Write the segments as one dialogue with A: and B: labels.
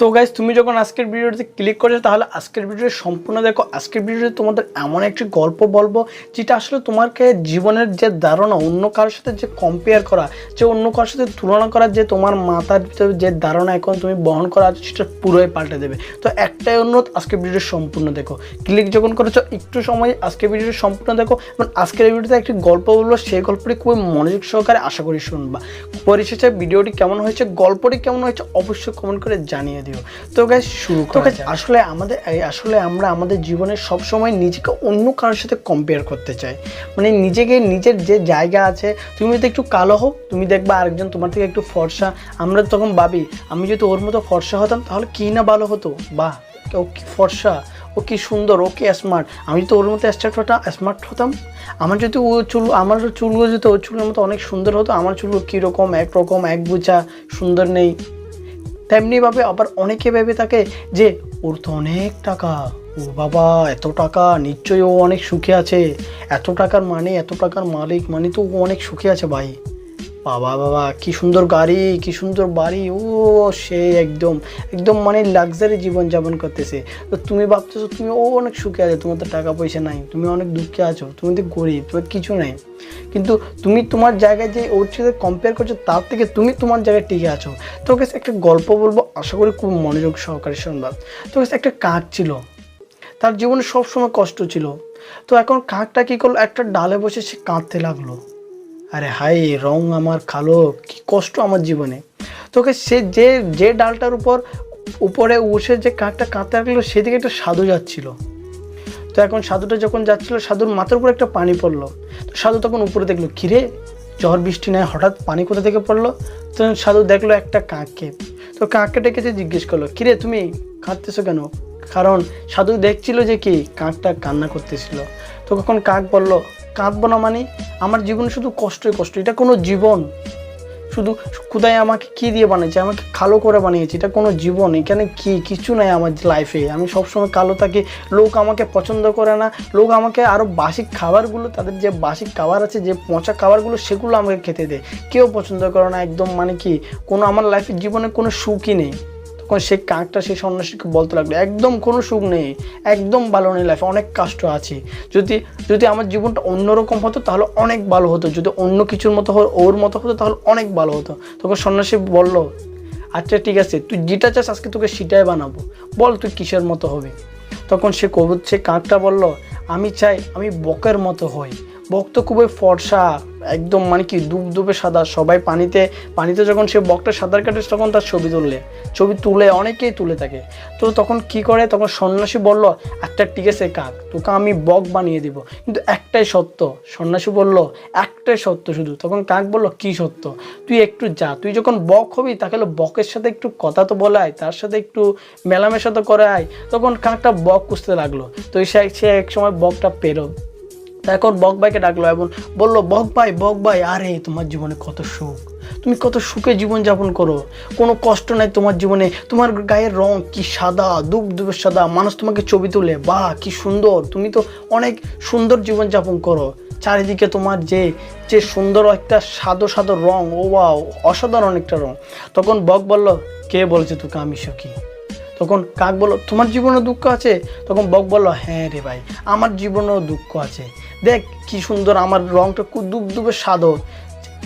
A: তো গাইজ তুমি যখন আজকের ভিডিওতে ক্লিক করেছ, তাহলে আজকের ভিডিওটি সম্পূর্ণ দেখো। আজকের ভিডিওতে তোমাদের এমন একটি গল্প বলব, যেটা আসলে তোমাকে জীবনের যে ধারণা, অন্য কারোর সাথে যে কম্পেয়ার করা, যে অন্য কারোর সাথে তুলনা করা, যে তোমার মাথার ভিতরে যে ধারণা এখন তুমি বহন করা আছে, সেটা পুরোই পাল্টে দেবে। তো একটাই অনুরোধ, আজকের ভিডিও সম্পূর্ণ দেখো। ক্লিক যখন করেছ, একটু সময় আজকের ভিডিওটি সম্পূর্ণ দেখো। এবং আজকের ভিডিওতে একটি গল্প বলব, সেই গল্পটি খুবই মনোযোগ সহকারে আশা করি শুনবা। পরিশেষে ভিডিওটি কেমন হয়েছে, গল্পটি কেমন হয়েছে, অবশ্যই কমেন্ট করে জানিয়ে দিও তো গাইজ শুরু তো guys, আসলে আমাদের আসলে আমরা আমাদের জীবনে সব সময় নিজেকে অন্য কারোর সাথে কম্পেয়ার করতে চাই। মানে নিজেকে নিজের যে জায়গা আছে তুমি যদি একটু কালো হও তুমি দেখবা আরেকজন তোমার থেকে একটু ফর্সা। আমরা তখন ভাবি আমি যদি ওর মতো ফর্সা হতাম তাহলে কি না ভালো হতো? বাহ ও কি ফর্সা ও কি সুন্দর ও কি স্মার্ট আমি তো ওর মতো স্টার্ট হতাম স্মার্ট হতাম। আমার যদি ও চুল আমার চুলগুলো যদি ওর চুলের মতো অনেক সুন্দর হতো আমার চুলগুলো কীরকম একরকম এক বুঝা সুন্দর নেই। তেমনিভাবে আবার অনেকে ভেবে থাকে যে, ওর তো অনেক টাকা। ও বাবা, এত টাকা, নিশ্চয়ই ও অনেক সুখে আছে। এত টাকার মানে এত টাকার মালিক মানে তো ও অনেক সুখে আছে ভাই। বাবা বাবা, কি সুন্দর গাড়ি, কি সুন্দর বাড়ি, ও সে একদম একদম মানে লাক্সারি জীবন যাপন করতেছে। তো তুমি ভাবতেছো, তুমি ও অনেক সুখে আছে, তোমার তো টাকা পয়সা নাই, তুমি অনেক দুঃখে আছো, তুমি তো গরিব, তোমার কিছু নাই। কিন্তু তুমি তোমার জায়গায় যে ওর সাথে কম্পেয়ার করছ, তার থেকে তুমি তোমার জায়গায় টিকে আছো। তো কাছে একটা গল্প বলব, আশা করি খুব মনোযোগ সহকারে শুনবা। তো কাছে একটা কাক ছিল, তার জীবনে সবসময় কষ্ট ছিল। তো এখন কাকটা কী করল, একটা ডালে বসে সে কাঁদতে লাগল। আরে হাই রং আমার কালো, কি কষ্ট আমার জীবনে। তোকে সে যে যে ডালটার উপর, উপরে উঠে যে কাকটা কাঁদতে লাগল সেদিকে একটা সাধু যাচ্ছিল। তো এখন সাধুটা যখন যাচ্ছিল, সাধুর মাথার উপর একটা পানি পড়ল। তো সাধু তখন উপরে দেখল, কিরে, ঝড় বৃষ্টি নেয় হঠাৎ পানি কোথা থেকে পড়ল? তো সাধু দেখল একটা কাককে তো কাককে ডেকে যে জিজ্ঞেস করল, কিরে, তুমি কাঁদতেছো কেন? কারণ সাধু দেখছিল যে কি কাকটা কান্না করতেছিল। তো কখন কাক বলল কাঁদবো না মানে? আমার জীবনে শুধু কষ্টই কষ্ট। এটা কোনো জীবন। শুধু খুদাই আমাকে কি দিয়ে বানিয়েছে? আমাকে কালো করে বানিয়েছে। এটা কোনো জীবন। এখানে কি? কিছু নাই আমার লাইফে আমি সবসময় কালো থাকি। লোক আমাকে পছন্দ করে না। লোক আমাকে আরও বাসিক খাবারগুলো, তাদের যে বাসিক খাবার আছে, যে পচা খাবারগুলো, সেগুলো আমাকে খেতে দেয়। কেউ পছন্দ করে না একদম মানে কি? কোনো আমার লাইফের জীবনে কোনো সুখই নেই। সে কাকটা সেই সন্ন্যাসীকে বলতে লাগল? একদম কোনো সুখ নেই, একদম ভালো নেই লাইফে অনেক কষ্ট আছে। যদি যদি আমার জীবনটা অন্যরকম হতো, তাহলে অনেক ভালো হতো। যদি অন্য কিছুর মতো হো- ওর মতো হতো, তাহলে অনেক ভালো হতো। তখন সন্ন্যাসী বলল আচ্ছা ঠিক আছে, তুই যেটা চাস আজকে তোকে সেটাই বানাবো। বল তুই কিসের মতো হবে? তখন সে কবুত, সে কাকটা বলল, আমি চাই আমি বকের মতো হই। বক তো খুবই ফর্সা, একদম মানে কি ডুবে সাদা। সবাই পানিতে পানিতে যখন সে বকটা সাঁতার কাটে, তখন তার ছবি তুললে। ছবি তুলে অনেকেই তুলে থাকে। তো তখন কি করে? তখন সন্ন্যাসী বলল, একটা ঠিক আছে কাক, তোকে আমি বক বানিয়ে দিব। কিন্তু একটাই সত্য, সন্ন্যাসী বলল, একটাই সত্য শুধু। তখন কাক বলল, কি সত্য? তুই একটু যা, তুই যখন বক হবি তাহলে বকের সাথে একটু কথা তো বলাই, তার সাথে একটু মেলামেশা তো করে আয় তখন কাকটা বক খুঁজতে লাগল। তো সে এক সময় বকটা তা এখন বক ভাইকে ডাকলো এবং বলল বক ভাই বক ভাই আরে তোমার জীবনে কত সুখ। তুমি কত সুখে জীবন যাপন করো। কোনো কষ্ট নাই তোমার জীবনে। তোমার গায়ের রং কি সাদা দুব দুবের সাদা, মানুষ তোমাকে ছবি তুলে। বাহ, কি সুন্দর। তুমি তো অনেক সুন্দর জীবন যাপন করো। চারিদিকে তোমার যে যে সুন্দর একটা সাদো সাদো রং, ও বাও, অসাধারণ একটা রং। তখন বক বলল, কে বলছে তোকে আমি সুখী? তখন কাক বলল, তোমার জীবনেও দুঃখ আছে? তখন বক বলল হ্যাঁ রে ভাই, আমার জীবনেও দুঃখ আছে। দেখ কি সুন্দর, আমার রংটা খুব দুব দুবে সাদো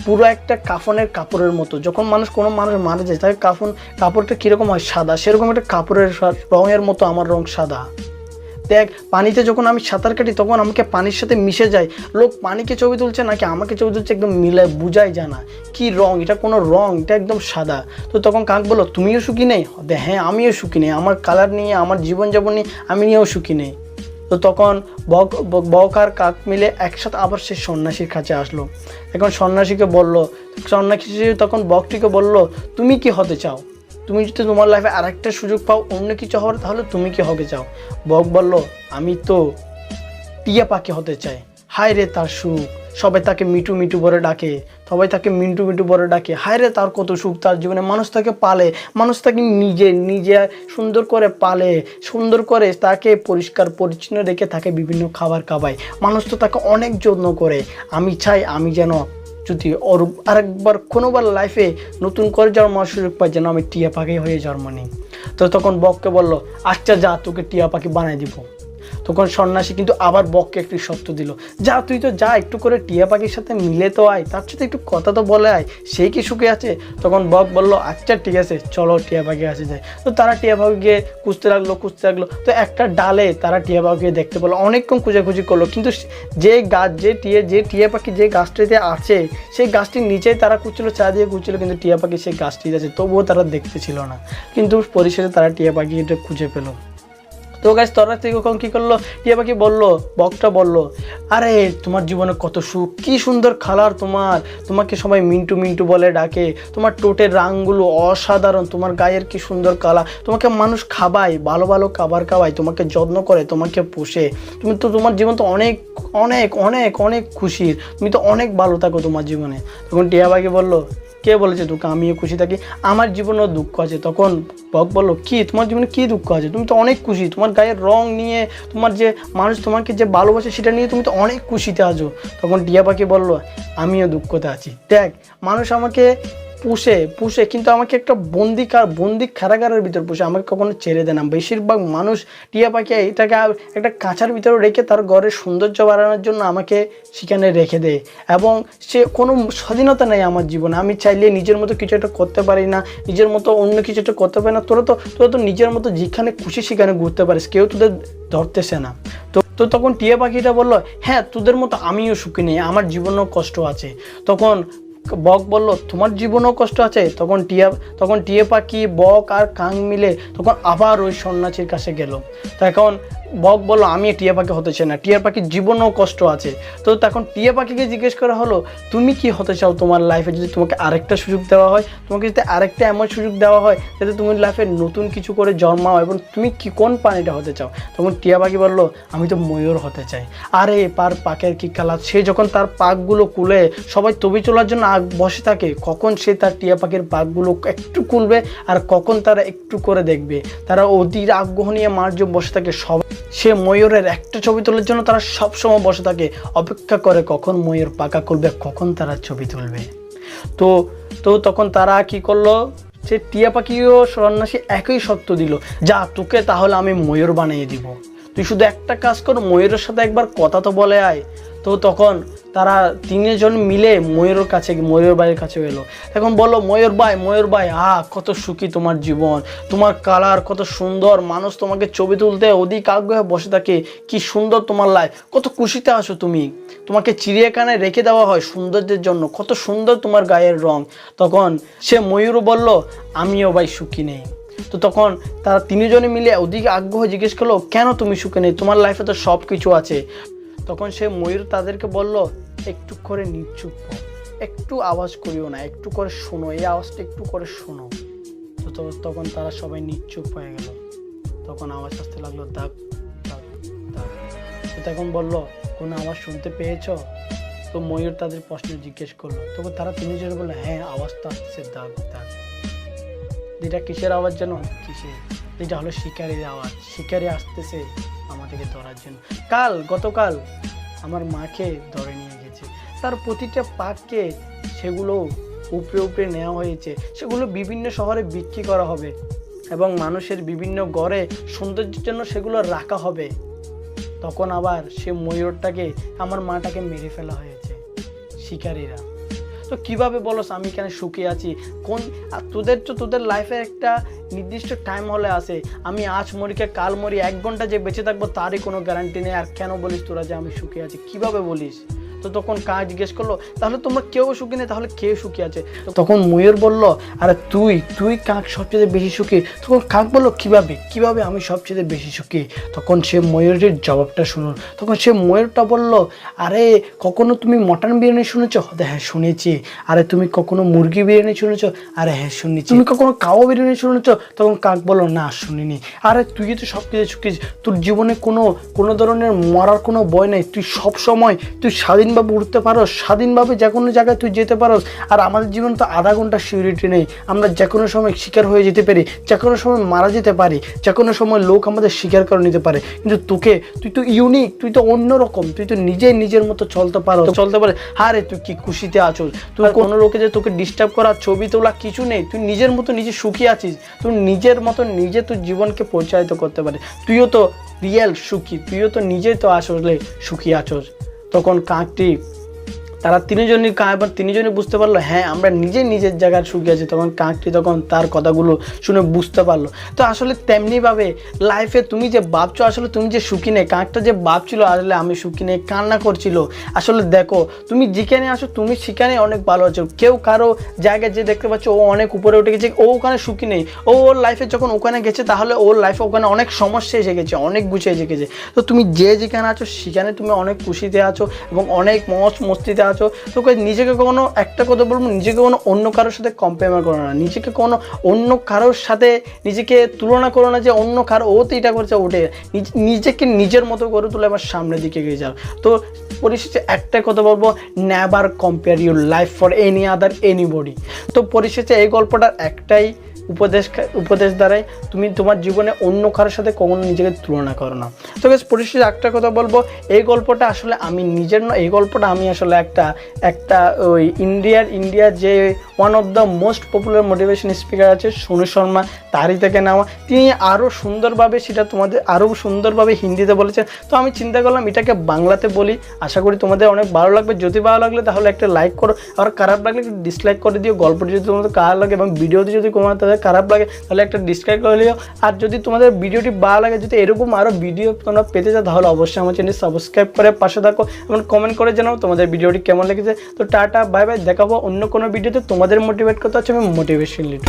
A: পুরো একটা কাফনের কাপড়ের মতো। যখন মানুষ, কোনো মানুষ মারা যায় তাকে কাফন, কাপড়টা কীরকম হয়? সাদা। সেরকম একটা কাপড়ের রঙের মতো আমার রং সাদা। দেখ, পানিতে যখন আমি সাঁতার কাটি, তখন আমাকে পানির সাথে মিশে যায়। লোক পানিকে ছবি তুলছে নাকি আমাকে ছবি তুলছে একদম মিলে বুঝাই জানা। কি রং? এটা কোনো রং, এটা একদম সাদা। তো তখন কাক বলো তুমিও সুখী নেই? হ্যাঁ আমিও সুখী নেই। আমার কালার নিয়ে, আমার জীবনযাপন নিয়ে, আমি নিয়েও সুখী নেই। তো তখন বক আর কাক মিলে একসাথে আবার সে সন্ন্যাসীর কাছে আসলো। এখন সন্ন্যাসীকে বলল, সন্ন্যাসী তখন বকটিকে বলল, তুমি কি হতে চাও? তুমি যদি তোমার লাইফে আরেকটা সুযোগ পাও, অন্য কিছু হওয়ার, তাহলে তুমি কি হবে চাও? বক বলল, আমি তো টিয়া পাখি হতে চাই। হায় রে তার সুখ। সবাই তাকে মিটু মিটু বলে ডাকে, সবাই তাকে মিন্টু মিন্টু বলে ডাকে। হায় রে তার কত সুখ, তার জীবনে মানুষ তাকে পালে, মানুষ তাকে নিজে নিজে সুন্দর করে পালে, সুন্দর করে তাকে পরিষ্কার, পরিচ্ছন্ন রেখে তাকে বিভিন্ন খাবার খাওয়ায়। মানুষ তো তাকে অনেক যত্ন করে। আমি চাই আমি যেন যদি ওর আরেকবার কোনোবার লাইফে নতুন করে জন্ম সুযোগ পাই, যেন আমি টিয়া পাখি হয়ে জন্ম নিই। তো তখন বককে বলল আচ্ছা যা, তোকে টিয়া পাখি বানাই দিব। তখন সন্ন্যাসী কিন্তু আবার বককে একটি সত্য দিল, যা, তুই তো যা, একটু করে টিয়া পাখির সাথে মিলে তো আয়, তার সাথে একটু কথা তো বলে আয় সেই কি সুখে আছে? তখন বক বলল আচ্ছা ঠিক আছে, চলো টিয়া পাখি কাছে যাই। তো তারা টিয়া পাখি গিয়ে খুঁজতে লাগল খুঁজতে লাগল, তো একটা ডালে তারা টিয়া পাখিকে দেখতে পেল, অনেকক্ষণ খুঁজাখুঁজি করল, কিন্তু যে গাছ, যে টিয়ে, যে টিয়া পাখি যে গাছটিতে আছে, সেই গাছটির নিচেই তারা খুঁজছিল চা দিয়ে খুঁজছিল, কিন্তু টিয়া পাখি সেই গাছটিতে আছে, তবুও তারা দেখতে ছিল না। কিন্তু পরিশেষে তারা টিয়া পাখিটা খুঁজে পেল। তো গাছ তরা থেকে কখন কী করল? টিয়া পাখি বলল? বকটা বলল, আরে, তোমার জীবনে কত সুখ, কি সুন্দর খালার তোমার। তোমাকে সবাই মিন্টু মিন্টু বলে ডাকে। তোমার টোটের রাঙগুলো অসাধারণ, তোমার গায়ের কি সুন্দর কালা। তোমাকে মানুষ খাবায়, ভালো ভালো খাবার খাওয়ায়, তোমাকে যত্ন করে, তোমাকে পোষে। তুমি তো, তোমার জীবন তো অনেক অনেক অনেক অনেক খুশির। তুমি তো অনেক ভালো থাকো তোমার জীবনে। তখন টিয়া পাখি বলল কে বলেছে তোকে? আমিও খুশি থাকি। আমার জীবনেও দুঃখ আছে। তখন বক বলল, কি? তোমার জীবনে কী দুঃখ আছে? তুমি তো অনেক খুশি। তোমার গায়ের রং নিয়ে, তোমার যে মানুষ তোমাকে যে ভালোবাসে সেটা নিয়ে তুমি তো অনেক খুশিতে আছো। তখন টিয়া পাখি বলল, আমিও দুঃখতে আছি। দেখ, মানুষ আমাকে পুষে পুষে, কিন্তু আমাকে একটা বন্দি বন্দি কারাগারের ভিতর পুষে, আমাকে কখনো ছেড়ে দেয় না। বেশিরভাগ মানুষ টিয়া পাখি এটাকে একটা কাঁচার ভিতরে রেখে তার ঘরের সৌন্দর্য বাড়ানোর জন্য আমাকে সেখানে রেখে দেয়। এবং সে কোনো স্বাধীনতা নেই আমার জীবনে। আমি চাইলে নিজের মতো কিছু একটা করতে পারি না, নিজের মতো অন্য কিছু একটা করতে পারি না। তোরা তো তোরা তো নিজের মতো যেখানে খুশি সেখানে ঘুরতে পারিস, কেউ তোদের ধরতেছে না। তো তো তখন টিয়া পাখিটা বলল হ্যাঁ তোদের মতো আমিও সুখী নেই, আমার জীবনেও কষ্ট আছে। তখন বক বলল, তোমার জীবনেও কষ্ট আছে? তখন টিয়া, তখন টিয়ে পাখি, বক আর কাং মিলে তখন আবার ওই সন্ন্যাসীর কাছে গেল। তখন বক বলল, আমি টিয়া পাখি হতে চাই না। টিয়া পাখির জীবনেও কষ্ট আছে। তো তখন টিয়া পাখিকে জিজ্ঞেস করা হলো, তুমি কি হতে চাও তোমার লাইফে যদি তোমাকে আরেকটা সুযোগ দেওয়া হয়, তোমাকে যদি আরেকটা এমন সুযোগ দেওয়া হয়, যাতে তুমি লাইফে নতুন কিছু করে জন্মাও এবং তুমি কি কোন প্রাণীটা হতে চাও? তখন টিয়া পাখি বলল, আমি তো ময়ূর হতে চাই। আরে পার পাকের কি খেলা? সে যখন তার পাকগুলো কুলে, সবাই তবি চলার জন্য বসে থাকে। কখন সে তার টিয়া পাখির পাকগুলো একটু কুলবে আর কখন তারা একটু করে দেখবে? তারা অধীর আগ্রহ নিয়ে মার জন্য বসে থাকে। সব সে ময়ূরের একটা ছবি তোলার জন্য তারা সবসময় বসে থাকে। অপেক্ষা করে কখন ময়ূর পাকা করবে কখন তারা ছবি তুলবে। তো তো তখন তারা কি করল? সে টিয়া পাখিও সন্ন্যাসী একই সত্য দিল, যা তোকে তাহলে আমি ময়ূর বানিয়ে দিব। তুই শুধু একটা কাজ কর, ময়ূরের সাথে একবার কথা তো বলে আয়। তো তখন তারা তিনজন মিলে ময়ূরের কাছে, ময়ূর বাড়ির কাছে এলো এখন বলল ময়ূর ভাই ময়ূর ভাই, আহ, কত সুখী তোমার জীবন। তোমার কালার কত সুন্দর। মানুষ তোমাকে ছবি তুলতে অধিক আগ্রহে বসে থাকে। কি সুন্দর তোমার লাইফ কত খুশিতে আসো তুমি। তোমাকে চিড়িয়াখানায় রেখে দেওয়া হয় সৌন্দর্যের জন্য। কত সুন্দর তোমার গায়ের রং। তখন সে ময়ূরও বলল, আমিও ভাই সুখী নেই। তো তখন তারা তিনজনে মিলে অধিক আগ্রহ জিজ্ঞেস করল, কেন তুমি সুখে নেই? তোমার লাইফে তো সব কিছু আছে। তখন সে ময়ূর তাদেরকে বলল, একটু করে নিচুপ। একটু আওয়াজ করিও না, একটু করে শোনো, এই আওয়াজটা একটু করে শোনো। তখন তারা সবাই নিচুপ হয়ে গেল। তখন আওয়াজ আসতে লাগল, দাগ দাগ দাগ। তখন বলল, কোনো আওয়াজ শুনতে পেয়েছ? তো ময়ূর তাদের প্রশ্ন জিজ্ঞেস করল। তখন তারা তিনজনে বলল হ্যাঁ আওয়াজ তো আসছে, দাগ দাগ। এটা কিসের আওয়াজ যেন, কিসের? এটা হলো শিকারির আওয়াজ। শিকারি আসতেছে আমাদেরকে ধরার জন্য কাল, গতকাল আমার মাকে ধরে নিয়ে গেছে। তার প্রতিটা পাককে সেগুলো উপরে উপরে নেওয়া হয়েছে। সেগুলো বিভিন্ন শহরে বিক্রি করা হবে এবং মানুষের বিভিন্ন গড়ে সৌন্দর্যের জন্য সেগুলো রাখা হবে। তখন আবার সে ময়ূরটাকে, আমার মাটাকে মেরে ফেলা হয়েছে। শিকারীরা। তো কীভাবে বলস আমি কেন সুখে আছি? কোন তোদের তো তোদের লাইফে একটা নির্দিষ্ট টাইম হলে আসে আমি আজ মরিকে, কাল মরি, এক ঘণ্টা যে বেঁচে থাকব তারই কোনো গ্যারান্টি নেই। আর কেন বলিস তোরা যে আমি সুখে আছি? কীভাবে বলিস? তো তখন কাজ জিজ্ঞেস করল, তাহলে তোমরা কেউ সুখী নেই? তাহলে কে সুখী আছে? তখন ময়ূর বলল, আরে তুই তুই কাক সবচেয়ে বেশি সুখী? তখন কাক বলল, কীভাবে? কীভাবে আমি সবচেয়ে বেশি সুখী? তখন সে ময়ূরের জবাবটা শুনুন তখন সে ময়ূরটা বলল, আরে কখনো তুমি মটন বিরিয়ানি শুনেছো? হ্যাঁ শুনেছি। আরে তুমি কখনো মুরগি বিরিয়ানি শুনেছো? আরে হ্যাঁ শুনেছি। তুমি কখনো কাওয়া বিরিয়ানি শুনেছো? তখন কাক বলল, না, শুনিনি। আরে তুই তো সব কিছু সুখী। তোর জীবনে কোনো কোনো ধরনের মরার কোনো ভয় নেই। তুই সব সময় তুই স্বাধীন স্বাধীনভাবে উঠতে পারো স্বাধীনভাবে যে কোনো জায়গায় তুই যেতে পারো আর আমাদের জীবন তো আধা ঘণ্টা সিউরিটি নেই। আমরা যে কোনো সময় শিকার হয়ে যেতে পারি যে কোনো সময় মারা যেতে পারি যে কোনো সময় লোক আমাদের শিকার করে নিতে পারে। কিন্তু তোকে তুই তো ইউনিক তুই তো অন্যরকম তুই তো নিজে নিজের মতো চলতে পারো চলতে পারে হারে তুই কি খুশিতে আছো তুই কোনো লোকে যে তোকে ডিস্টার্ব করা ছবি তোলা কিছু নেই। তুই নিজের মতো নিজে সুখী আছিস। তুই নিজের মতো নিজে তুই জীবনকে পরিচালিত করতে পারে। তুইও তো রিয়েল সুখী তুইও তো নিজেই তো আসলে সুখী আছোস। তখন কাকটি তারা তিনজনই কা, এবার তিনজনই বুঝতে পারল হ্যাঁ আমরা নিজে নিজের জায়গায় সুখী আছি, তখন কাকটি তখন তার কথাগুলো শুনে বুঝতে পারল। তো আসলে তেমনিভাবে লাইফে তুমি যে ভাবছ, আসলে তুমি যে সুখী নেই, কাকটা যে ভাবছিল, আসলে আমি সুখী নেই, কান্না করছিল। আসলে দেখো, তুমি যেখানে আসো তুমি সেখানে অনেক ভালো আছো। কেউ কারও জায়গায় যে দেখতে পাচ্ছ, ও অনেক উপরে উঠে গেছে, ও ওখানে সুখী নেই। ও ওর লাইফে যখন ওখানে গেছে, তাহলে ওর লাইফে ওখানে অনেক সমস্যা এসে গেছে, অনেক গুছিয়ে এসে গেছে। তো তুমি যে যেখানে আছো, সেখানে তুমি অনেক খুশিতে আছো এবং অনেক মস্ত মস্তিতে আছো তোকে নিজেকে কোনো একটা কথা বলব, নিজেকে কোনো অন্য কারোর সাথে কম্পেয়ার করো না। নিজেকে কোনো অন্য কারোর সাথে নিজেকে তুলনা করো না যে অন্য কারও ও তো এটা করছে, ওটে। নিজেকে নিজের মতো করে তুলে আবার সামনের দিকে এগিয়ে যাও। তো পরিশেষে একটাই কথা বলব never compare your life for any other anybody তো পরিশেষে এই গল্পটার একটাই উপদেশ উপদেশ দ্বারাই তুমি তোমার জীবনে অন্য কারোর সাথে কখনো নিজেকে তুলনা করো না। তো বেশ, পরিশেষে একটা কথা বলব, এই গল্পটা আসলে আমি নিজের নয়, এই গল্পটা আমি আসলে একটা একটা ওই ইন্ডিয়ার ইন্ডিয়ার যে one of the most popular motivation speaker আছে, সোনু শর্মা, তারই থেকে নেওয়া। তিনি আরও সুন্দরভাবে সেটা তোমাদের আরও সুন্দরভাবে হিন্দিতে বলেছেন। তো আমি চিন্তা করলাম, এটাকে বাংলাতে বলি। আশা করি তোমাদের অনেক ভালো লাগবে। যদি ভালো লাগলে তাহলে একটা লাইক করো। আর খারাপ লাগলে ডিসলাইক করে দিও। গল্পটি যদি তোমাদের খারাপ লাগে এবং ভিডিওটি যদি তোমাদের খারাপ লাগে, তাহলে একটা ডিসক্রাইব করে নিও। আর যদি তোমাদের ভিডিওটি ভালো লাগে, যদি এরকম আরও ভিডিও তোমরা পেতে চাও, তাহলে অবশ্যই আমার চ্যানেল সাবস্ক্রাইব করে পাশে থাকো এবং কমেন্ট করে জানাও তোমাদের ভিডিওটি কেমন লেগেছে। তো টাটা বাই বাই দেখাবো অন্য কোনো ভিডিওতে তোমাদের মোটিভেট করতে হচ্ছে আমি মোটিভেশন লিড